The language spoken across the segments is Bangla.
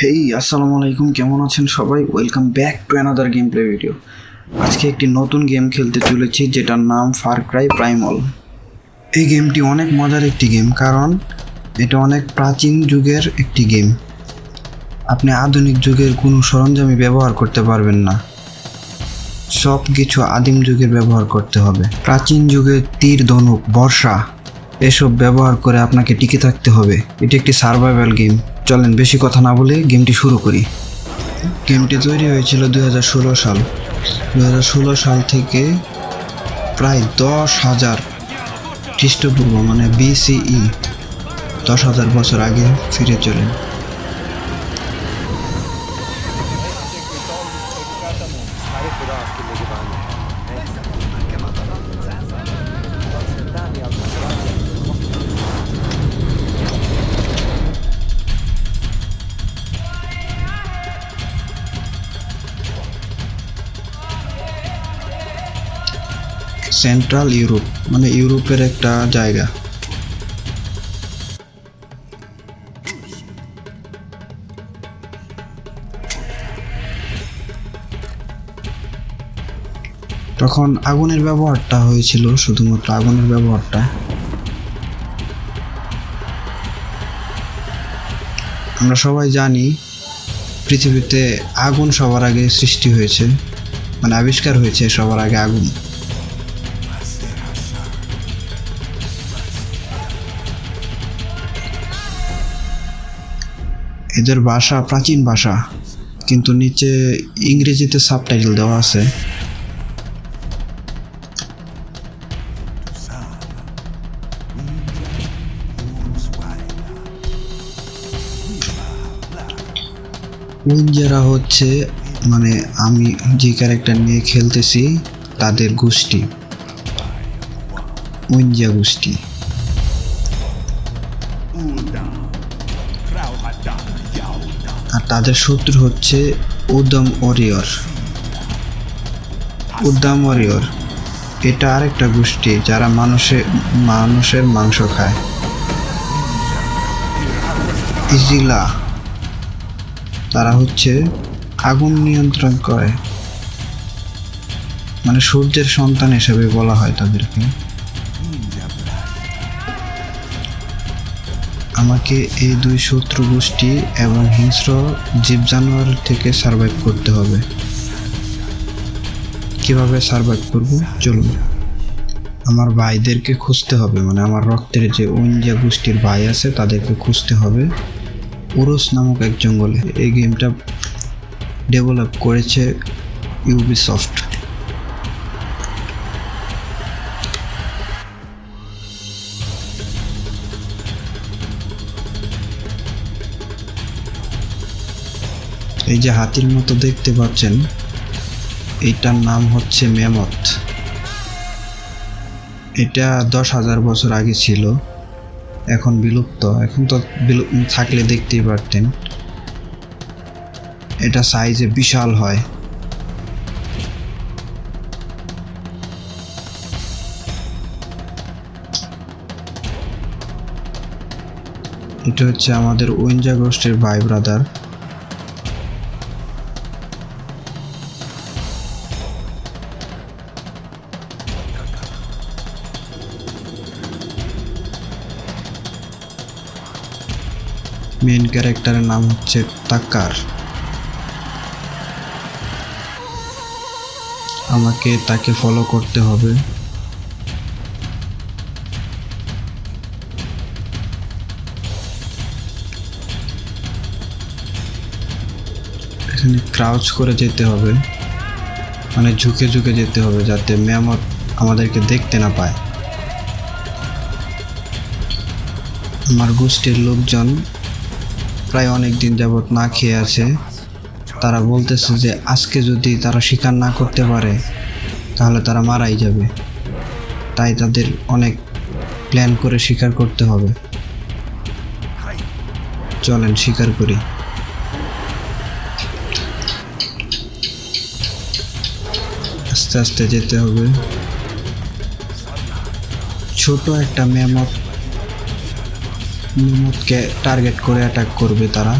হেই আসসালামু আলাইকুম, কেমন আছেন সবাই? Welcome back to another game play video আজকে একটি নতুন গেম খেলতে চলেছি, যেটার নাম ফার ক্রাই প্রাইমল এই গেমটি অনেক মজার একটি গেম কারণ এটা অনেক প্রাচীন যুগের একটি গেম আপনি আধুনিক যুগের কোনো সরঞ্জামই ব্যবহার করতে পারবেন না। সব কিছু আদিম যুগের ব্যবহার করতে হবে। প্রাচীন যুগের তীর, ধনুক, বর্ষা এসব ব্যবহার করে আপনাকে টিকে থাকতে হবে। এটি একটি সার্ভাইভাল গেম চলেন বেশি কথা না বলে গেমটি শুরু করি। গেমটি তৈরি হয়েছিল দু হাজার ষোলো সাল। দু হাজার ষোলো সাল থেকে প্রায় দশ হাজার খ্রিস্টপূর্ব মানে বিসিই দশ হাজার বছর আগে ফিরে চলেন। সেন্ট্রাল ইউরোপ মানে ইউরোপের একটা জায়গা। তখন আগুনের ব্যবহারটা হয়েছিল, শুধুমাত্র আগুনের ব্যবহারটা। আমরা সবাই জানি, পৃথিবীতে আগুন সবার আগে সৃষ্টি হয়েছে মানে আবিষ্কার হয়েছে সবার আগে আগুন। এদের ভাষা প্রাচীন ভাষা, কিন্তু নিচে ইংরেজিতে সাবটাইটেল দেওয়া আছে। উইঞ্জারা হচ্ছে মানে আমি যে ক্যারেক্টার নিয়ে খেলতেছি, তাদের গোষ্ঠী। উইঞ্জা গোষ্ঠী। তাদের শত্রু হচ্ছে উদ্যম ওরিয়র। উদ্দাম ওরিয়র, এটা আরেকটা গোষ্ঠী যারা মানুষের মানুষের মাংস খায়। ইজিলা, তারা হচ্ছে আগুন নিয়ন্ত্রণ করে। মানে সূর্যের সন্তান হিসেবে বলা হয় তাদেরকে। আমাকে এই দুই শত্রু গোষ্ঠী এবং হিংস্র জীব জানোয়ার থেকে সার্ভাইভ করতে হবে। কীভাবে সার্ভাইভ করব? চলুন। আমার ভাইদেরকে খুঁজতে হবে মানে আমার রক্তের যে ওইঞ্জা গোষ্ঠীর ভাই আছে, তাদেরকে খুঁজতে হবে। উরুস নামক এক জঙ্গলে। এই গেমটা ডেভেলপ করেছে ইউবিসফট এই যে হাতির মতো দেখতে পাচ্ছেন, এটার নাম হচ্ছে মেমত এটা দশ হাজার বছর আগে ছিল, এখন বিলুপ্ত। এখন তো থাকলে দেখতেই পারতেন। এটা সাইজে বিশাল হয়। এটা হচ্ছে আমাদের গোষ্ঠীর ভাই ব্রাদার। মেন ক্যারেক্টারের নাম হচ্ছে তাক্কার আমাকে তাকে ফলো করতে হবে। এখানে ক্রাউচ করে যেতে হবে। মানে ঝুঁকে ঝুঁকে যেতে হবে যাতে ম্যামত আমাদেরকে দেখতে না পায়। আমার গোষ্ঠীর লোকজন প্রায় অনেক দিন যাবৎ না খেয়ে আছে। তারা বলতেছে যে, আজকে যদি তারা শিকার না করতে পারে, তাহলে তারা মারাই যাবে। তাই তাদের অনেক প্ল্যান করে শিকার করতে হবে। চলেন, শিকার করি। আস্তে আস্তে যেতে হবে। ছোট একটা মেমত মেমতকে টার্গেট করে অ্যাটাক করবে তারা।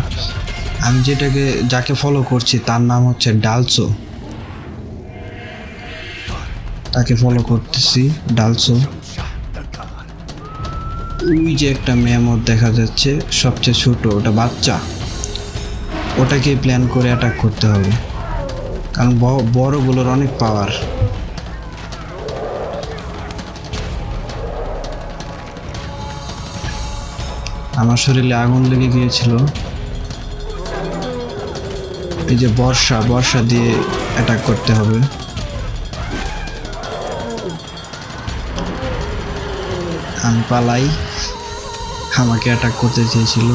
আমি যেটাকে, যাকে ফলো করছি তার নাম হচ্ছে ডালসো। তাকে ফলো করতেছি ডালসো। ওই যে একটা মেমত দেখা যাচ্ছে, সবচেয়ে ছোট, ওটা বাচ্চা। ওটাকে প্ল্যান করে অ্যাটাক করতে হবে। কারণ বড়গুলোর অনেক পাওয়ার আমার শরীরে আগুন লেগে গিয়েছিল। এই যে বর্ষা বর্ষা দিয়ে অ্যাটাক করতে হবে। আমি পালাই। আমাকে অ্যাটাক করতে চেয়েছিল।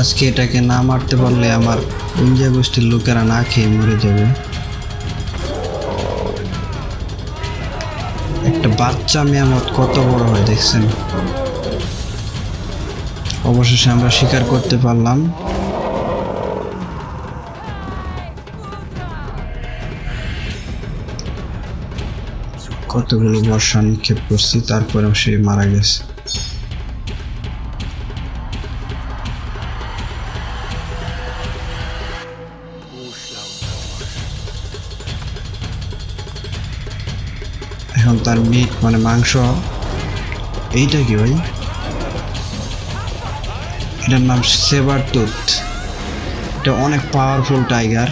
আজকে এটাকে না মারতে পারলে আমার ইন্ডিয়া গোষ্ঠীর লোকেরা না খেয়ে মরে যাবে। একটা বাচ্চা মেয়ামত কত বড় হয় দেখছেন? অবশেষে আমরা স্বীকার করতে পারলাম। কতগুলো বর্ষা নিক্ষেপ করছি, তারপরেও সে মারা গেছে। তার মিট মানে মাংস, এইটা কি ভাই? এটার নাম সেবার তুত এটা অনেক পাওয়ারফুল টাইগার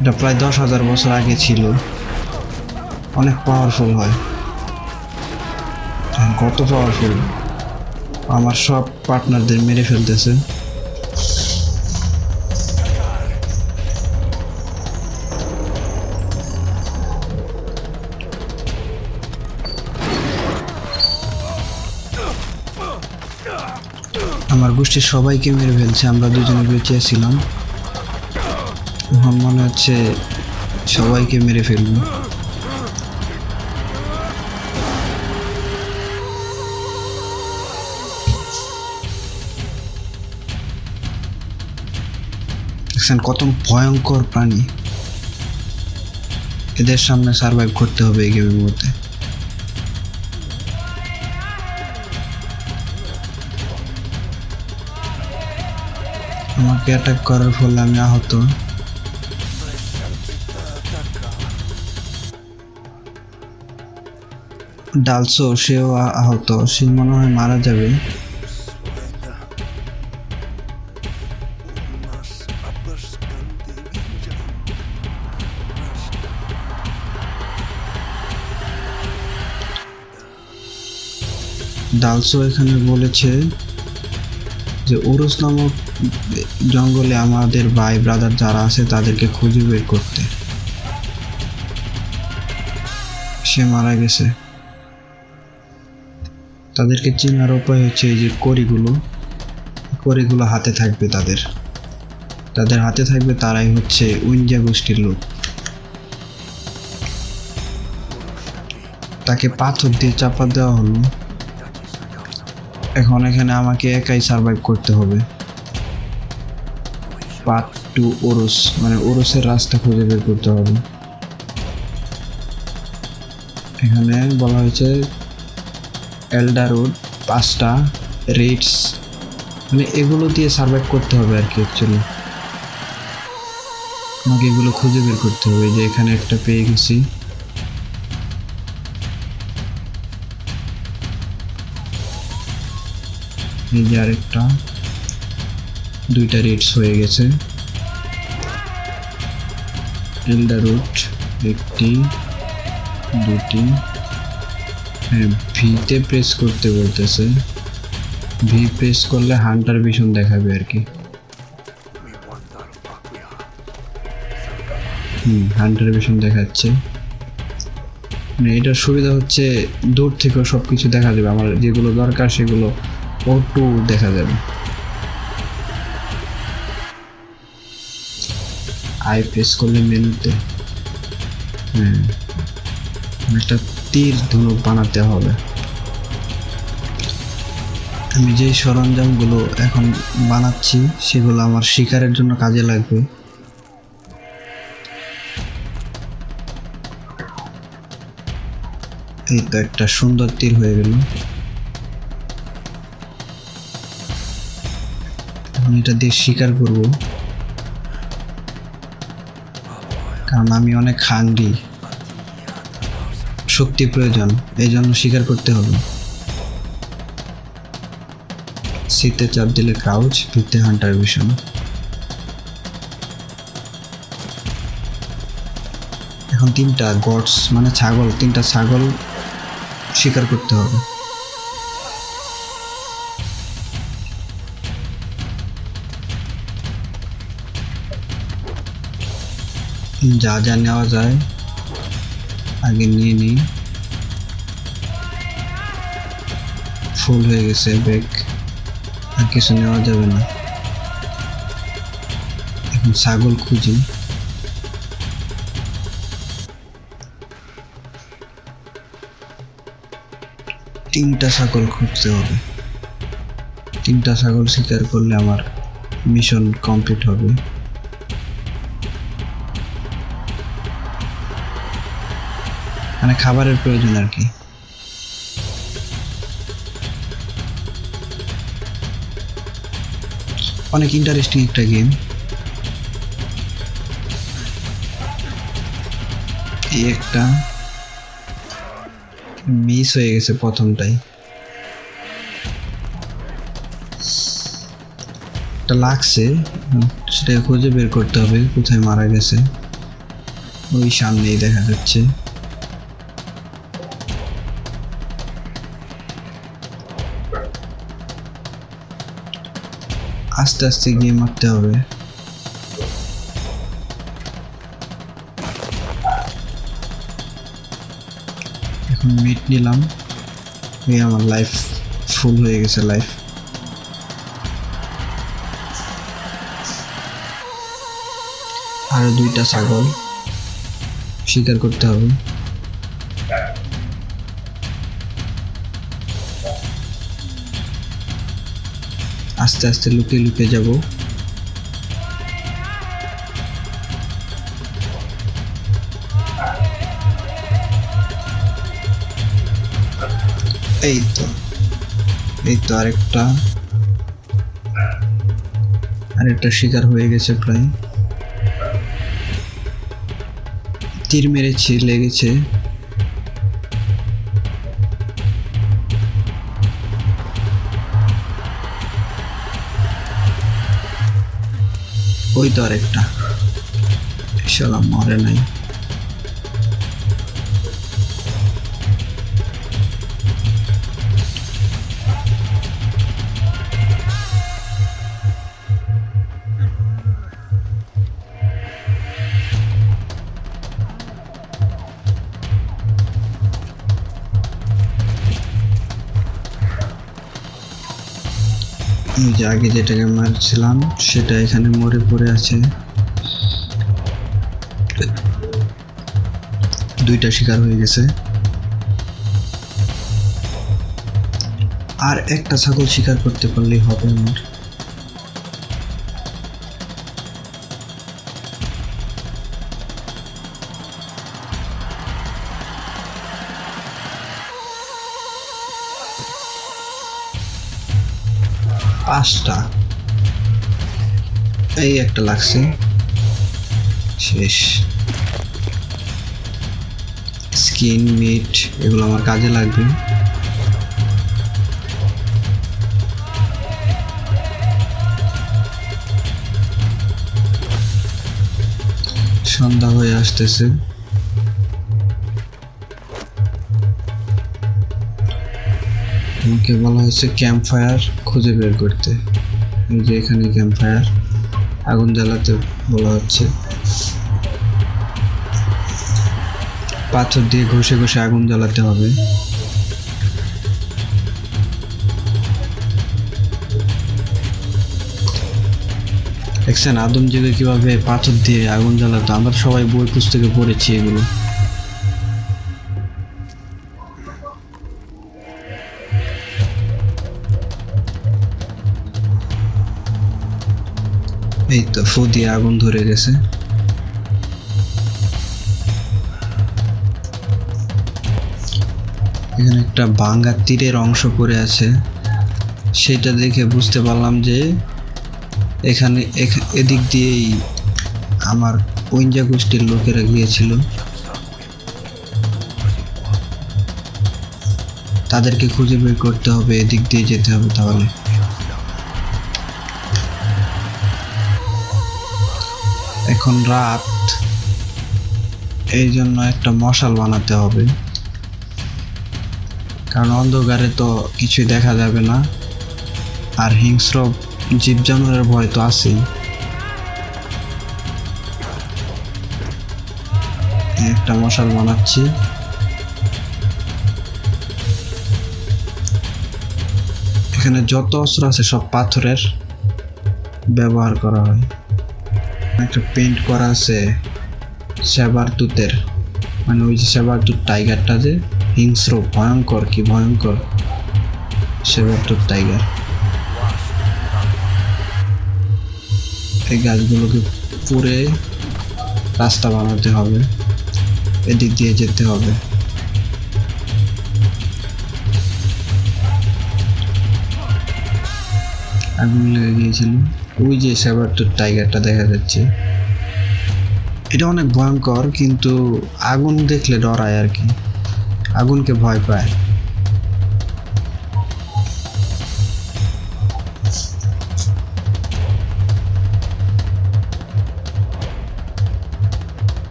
এটা প্রায় দশ হাজার বছর আগে ছিল। অনেক পাওয়ারফুল হয়। কত পাওয়ারফুল আমার সব পার্টনারদের মেরে ফেলতেছে। আমার গোষ্ঠীর সবাইকে মেরে ফেলছে, আমরা দুজনে বেঁচে ছিলাম মনে হচ্ছে সবাইকে মেরে ফেলব। কত ভয়ঙ্কর প্রাণী। এদের সামনে সার্ভাইভ করতে হবে এই গেমের মধ্যে। আমাকে অ্যাটাক করার ফলে আমি আহত। ডালসো, সেও আহত। সে মনে হয় মারা যাবে। ডালসো এখানে বলেছে যে উরুস নামক জঙ্গলে আমাদের ভাই ব্রাদার যারা আছে তাদেরকে খুঁজে বের করতে। সে মারা গেছে। তাদেরকে চেনার উপায় হচ্ছে এই যে কড়িগুলো। কড়িগুলো হাতে থাকবে তাদের। তাদের হাতে থাকবে তারাই হচ্ছে উইঞ্জা গোষ্ঠীর লোক। তাকে পাথর দিয়ে চাপা দেওয়া হলো। এখন এখানে আমাকে একাই সার্ভাইভ করতে হবে। পার্ট টু ওরস মানে ওরসের রাস্তা খুঁজে বের করতে হবে। এখানে বলা হয়েছে এলডা রোড পাঁচটা রেটস মানে এগুলো দিয়ে সার্ভাইভ করতে হবে আর কি অ্যাকচুয়ালি আমাকে এগুলো খুঁজে বের করতে হবে যে এখানে একটা পেয়ে গেছি। এই যে আরেকটা দুইটা রেটস হয়ে গেছে। এলডা রুট একটি, দুটি। হ্যাঁ ভিতে প্রেস করতে বলতেছে। ভি প্রেস করলে হান্টার ভিশন দেখাবে আর কি। হুম হান্টার ভিশন দেখাচ্ছে। মানে এটার সুবিধা হচ্ছে দূর থেকেও সব কিছু দেখা যাবে আমার যেগুলো দরকার সেগুলো ও টু দেখা যাবে। আই প্রেস করলে মেনুতে হ্যাঁ। একটা তীর ধনুক বানাতে হবে। আমি যে সরঞ্জামগুলো এখন বানাচ্ছি, সেগুলো আমার শিকারের জন্য কাজে লাগবে। এই তো একটা সুন্দর তীর হয়ে গেল। এখন এটা দিয়ে শিকার করব। কারণ আমি অনেক হাংরি শক্তি প্রয়োজন এই জন্য শিকার করতে হবে। শীতে চাপ দিলে ক্রাউচ ভিত্তে হান্টার ভিশন এখন তিনটা গডস মানে ছাগল, তিনটা ছাগল শিকার করতে হবে। যা যা নেওয়া যায়, আগে নিয়ে নিই। ফুল হয়ে গেছে ব্যাগ আর কিছু নেওয়া যাবে না। এখন ছাগল খুঁজি। তিনটা ছাগল খুঁজতে হবে। তিনটা ছাগল শিকার করলে আমার মিশন কমপ্লিট হবে। মানে খাবারের প্রয়োজন আর কি। অনেক ইন্টারেস্টিং একটা গেম এই একটা মিস হয়ে গেছে প্রথমটাই। একটা লাগছে সেটা খুঁজে বের করতে হবে, কোথায় মারা গেছে। ওই সামনেই দেখা যাচ্ছে। আস্তে আস্তে গিয়ে মারতে হবে। এখন মিট নিলাম। এই আমার লাইফ ফুল হয়ে গেছে লাইফ আরও দুইটা ছাগল শিকার করতে হবে। আস্তে আস্তে লুকিয়ে লুকিয়ে যাব। এই তো এই তো আরেকটা। আরেকটা শিকার হয়ে গেছে প্রায়। তীর মেরেছি, লেগেছে। ওই তো আরেকটা শালা মরে নাই। যে আগে যেটাকে মারছিলাম, সেটা এখানে মরে পড়ে আছে। দুইটা শিকার হয়ে গেছে। আর একটা ছাগল শিকার করতে পারলেই হবে আমার। পাঁচটা। এই একটা লাগছে। শেষ। স্কিন মিট এগুলো আমার কাজে লাগবে। সন্ধ্যা হয়ে আসতেছে। আমাকে বলা হয়েছে ক্যাম্প ফায়ার খুঁজে বের করতে। এই যে এখানে ক্যাম্প ফায়ার আগুন জ্বালাতে বলা হচ্ছে। পাথর দিয়ে ঘষে ঘষে আগুন জ্বালাতে হবে। দেখছেন আদম যুগে কীভাবে পাথর দিয়ে আগুন জ্বালাতো? আমরা সবাই বই পুস্তকে পড়েছি এগুলো। এই তো ফু দিয়ে আগুন ধরে গেছে। এখানে একটা ভাঙ্গা তীরের অংশ পড়ে আছে। সেটা দেখে বুঝতে পারলাম যে এখানে এখ- এদিক দিয়েই আমার ওইঞ্জা গোষ্ঠীর লোকেরা গিয়েছিল। তাদেরকে খুঁজে বের করতে হবে, এদিক দিয়ে যেতে হবে তাহলে। এখন রাত। এই জন্য একটা মশাল বানাতে হবে। কারণ অন্ধকারে তো কিছুই দেখা যাবে না। আর হিংস্র জীব জানোয়ারের ভয় তো আছেই। একটা মশাল বানাচ্ছি। এখানে যত অস্ত্র আছে সব পাথরের ব্যবহার করা হয়। একটা পেন্ট করা আছে সেবার তুতের। মানে ওই যে সেবার তুত টাইগারটা যে, হিংস্র, ভয়ঙ্কর কি ভয়ঙ্কর? সেবার তুত টাইগার এই গাছগুলোকে পুড়ে রাস্তা বানাতে হবে, এদিক দিয়ে যেতে হবে। আগুন লেগে গিয়েছিল। ওই যে সেবার তুত টাইগারটা দেখা যাচ্ছে। এটা অনেক ভয়ঙ্কর, কিন্তু আগুন দেখলে ডরায় আর কি। আগুনকে ভয় পায়।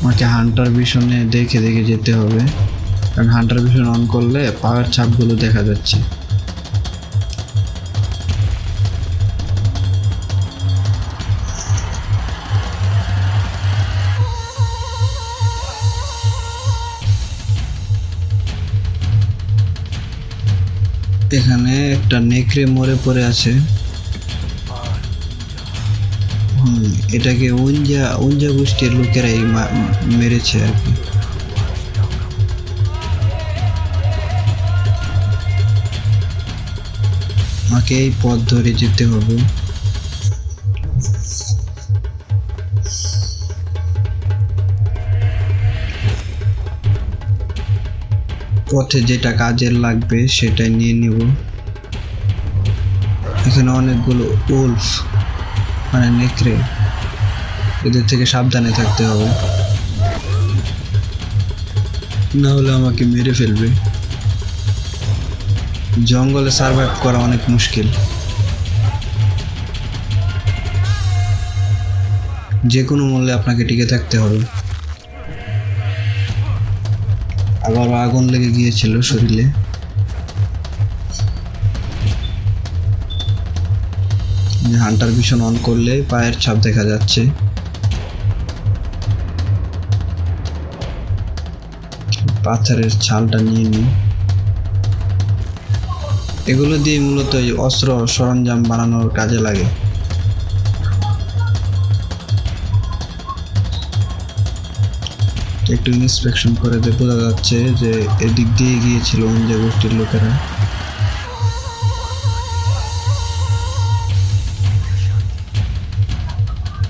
আমাকে হান্টার ভিশনে দেখে দেখে যেতে হবে। কারণ হান্টার ভিশন অন করলে পাওয়ার ছাপগুলো দেখা যাচ্ছে। এখানে একটা নেকড়ে মরে পড়ে আছে। এটাকে উঞ্জা উঞ্জা গোষ্ঠীর লোকেরাই মেরেছে আর কি। আমাকে এই পথ ধরে যেতে হবে। পথে যেটা কাজের লাগবে সেটাই নিয়ে নিব। এখানে অনেকগুলো উলফ মানে নেকড়ে, এদের থেকে সাবধানে থাকতে হবে। না হলে আমাকে মেরে ফেলবে। জঙ্গলে সার্ভাইভ করা অনেক মুশকিল। যে কোনো মূল্যে আপনাকে টিকে থাকতে হবে। আবার আগুন লেগে গিয়েছিল শরীরে। হান্টার ভিশন অন করলে পায়ের ছাপ দেখা যাচ্ছে। পাথরের ছালটা নিয়ে নিই এগুলো দিয়ে মূলত এই অস্ত্র সরঞ্জাম বানানোর কাজে লাগে। একটু ইন্সপেকশন করে বোঝা যাচ্ছে যে এদিক দিয়ে গিয়েছিল অঞ্জা গোষ্ঠীর লোকেরা।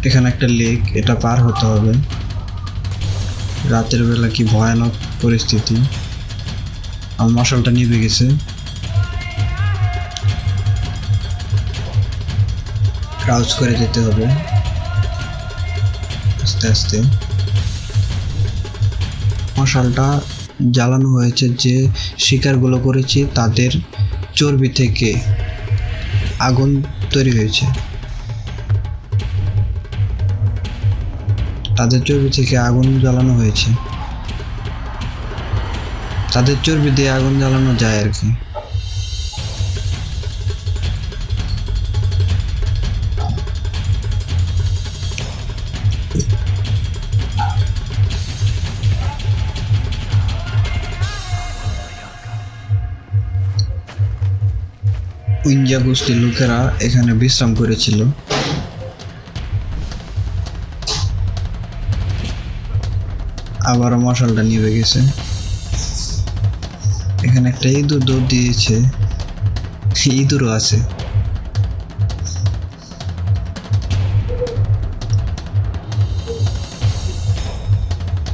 এখানে একটা লেক এটা পার হতে হবে। রাতের বেলা কি ভয়ানক পরিস্থিতি। আমার মশালটা নিভে গেছে। ক্রাউচ করে যেতে হবে। আস্তে আস্তে। মশালটা জ্বালানো হয়েছে যে শিকারগুলো করেছি, তাদের চর্বি থেকে আগুন তৈরি হয়েছে। তাদের চর্বি থেকে আগুন জ্বালানো হয়েছে। তাদের চর্বি দিয়ে আগুন জ্বালানো যায় আর কি। উইঞ্জা গোষ্ঠীর লোকেরা এখানে বিশ্রাম করেছিল। আবারও মশালটা নিভে গেছে। এখানে একটা ইঁদুর দৌড় দিয়েছে। ইঁদুরও আছে।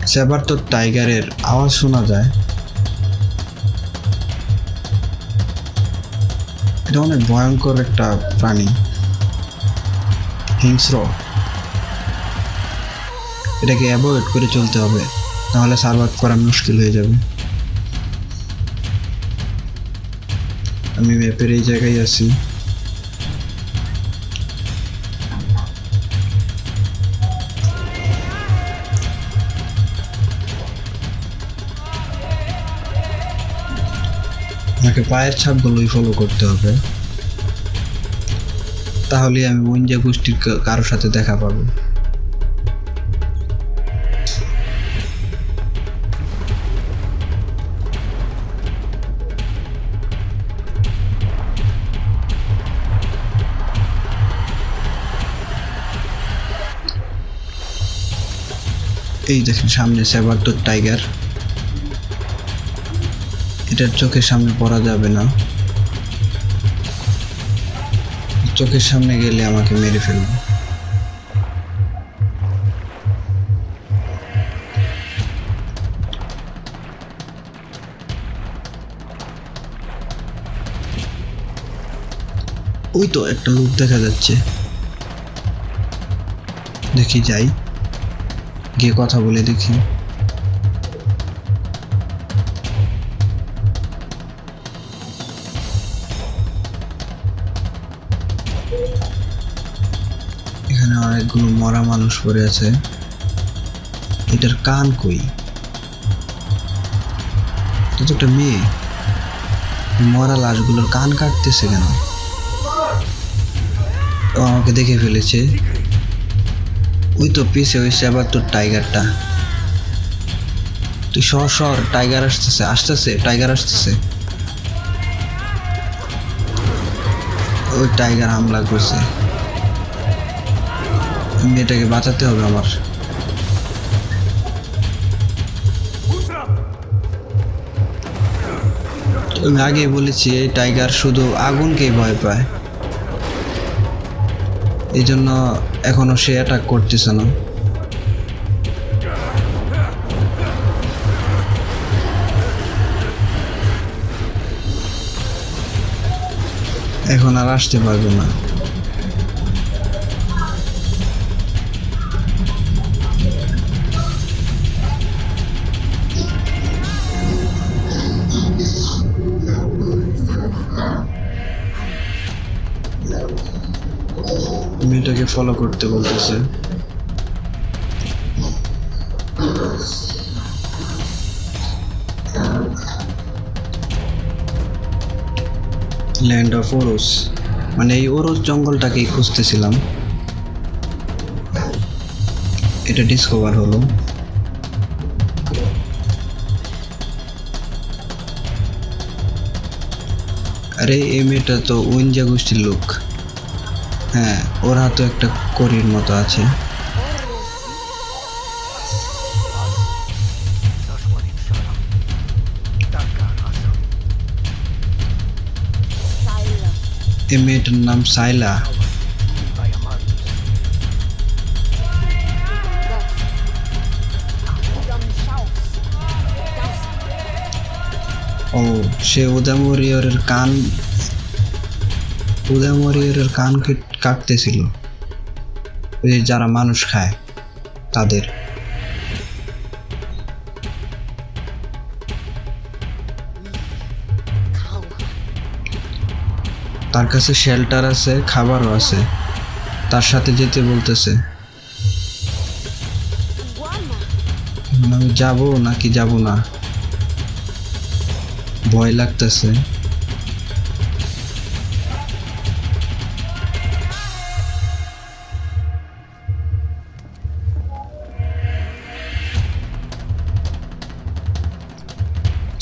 সেবার তো টাইগারের আওয়াজ শোনা যায়। এটা অনেক ভয়ঙ্কর একটা প্রাণী, হিংস্র। এটাকে অ্যাভয়েড করে চলতে হবে, নাহলে সার্ভাইভ করা মুশকিল হয়ে যাবে। আমি ম্যাপের এই জায়গায় আছি। পায়ের ছাপগুলোই ফলো করতে হবে। তাহলে আমি ওইঞ্জা গোষ্ঠীর কারোর সাথে দেখা পাবো। এই দেখেন, সামনে সেবার্তর টাইগার এটার চোখের সামনে পড়া যাবে না। চোখের সামনে গেলে আমাকে মেরে ফেলবে। ওই তো একটা লোক দেখা যাচ্ছে। দেখি যাই। গিয়ে কথা বলে দেখি। অনেকগুলো মরা মানুষ পড়ে আছে। এটার কান কই? তো একটা মেয়ে মরা লাশগুলোর কান কাটতেছে কেন? আমাকে দেখে ফেলেছে। ওই তো পিছে ওই আবার তোর টাইগারটা। তুই সর সর, টাইগার আসতেছে আসতেছে, টাইগার আসতেছে। ওই টাইগার হামলা করছে। মেয়েটাকে বাঁচাতে হবে আমার। আমি আগেই বলেছি, এই টাইগার শুধু আগুনকেই ভয় পায়। এই জন্য এখনও সে অ্যাটাক করতেছে না। এখন আর আসতে পারবে না। মেয়েটাকে ফলো করতে বলতেছে। ল্যান্ড অফ ওরস মানে এই ওরস জঙ্গলটাকেই খুঁজতেছিলাম। এটা ডিসকভার হলো। আরে এই মেয়েটা তো উইনজা গোষ্ঠীর লোক হ্যাঁ ওর হাতে একটা করির মতো আছে. এই মেয়েটার নাম সাইলা ও, সে উদামরিয়রের কান উদামরিয়রের কান কেট- কাটতেছিল। ওই যারা মানুষ খায়, তাদের। তার কাছে শেল্টার আছে, খাবারও আছে। তার সাথে যেতে বলতেছে। আমি যাব নাকি যাব না? ভয় লাগতেছে।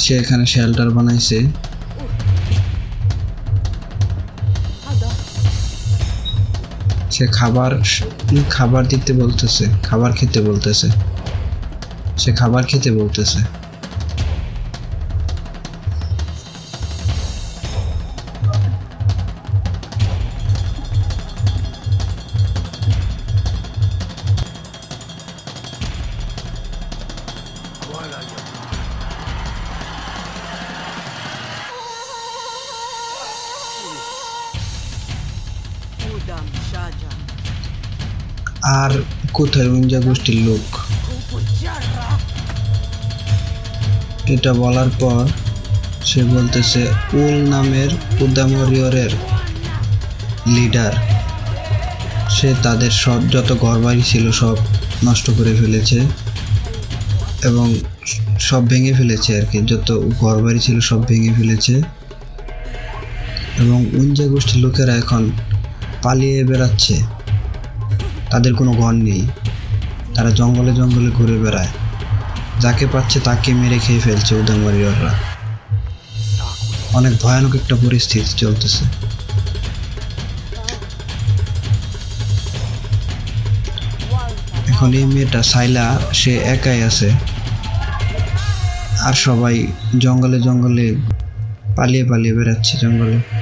সে এখানে শেল্টার বানাইছে। সে খাবার খাবার দিতে বলতেছে, খাবার খেতে বলতেছে। সে খাবার খেতে বলতেছে। কোথায় উঞ্জা গোষ্ঠীর লোক? এটা বলার পর সে বলতেছে, উল নামের উদামরিয়রের লিডার, সে তাদের সব যত ঘরবাড়ি ছিল সব নষ্ট করে ফেলেছে এবং সব ভেঙে ফেলেছে আর কি। যত ঘরবাড়ি ছিল সব ভেঙে ফেলেছে এবং উঞ্জা গোষ্ঠীর লোকেরা এখন পালিয়ে বেড়াচ্ছে। তাদের কোনো ঘর নেই। তারা জঙ্গলে জঙ্গলে ঘুরে বেড়ায়। যাকে পাচ্ছে তাকে মেরে খেয়ে ফেলছে উদামরিয়ররা অনেক ভয়ানক একটা পরিস্থিতি চলতেছে। এখন এই মেয়েটা সাইলা, সে একাই আছে। আর সবাই জঙ্গলে জঙ্গলে পালিয়ে পালিয়ে বেড়াচ্ছে জঙ্গলে।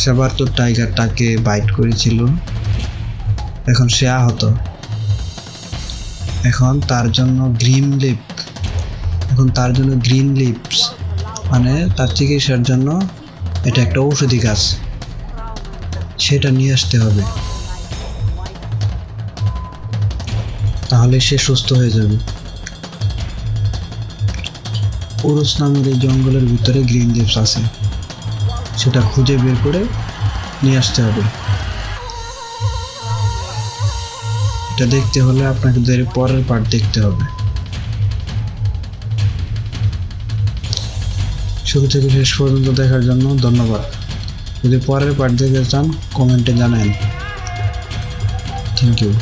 সেবার তো টাইগার তাকে বাইট করেছিল। এখন সে আহত। এখন তার জন্য গ্রিন লিপ। এখন তার জন্য গ্রিন লিপস। মানে তার চিকিৎসার জন্য এটা একটা ঔষধি গাছ। সেটা নিয়ে আসতে হবে। তাহলে সে সুস্থ হয়ে যাবে। পুরুষ নামের এই জঙ্গলের ভিতরে গ্রিন লিপস আছে। সেটা খুঁজে বের করে নিয়ে আসতে হবে। এটা দেখতে হলে আপনাকে পরের পার্ট দেখতে হবে। শুরু থেকে শেষ পর্যন্ত দেখার জন্য ধন্যবাদ। যদি পরের পার্ট দেখতে চান কমেন্টে জানান। Thank you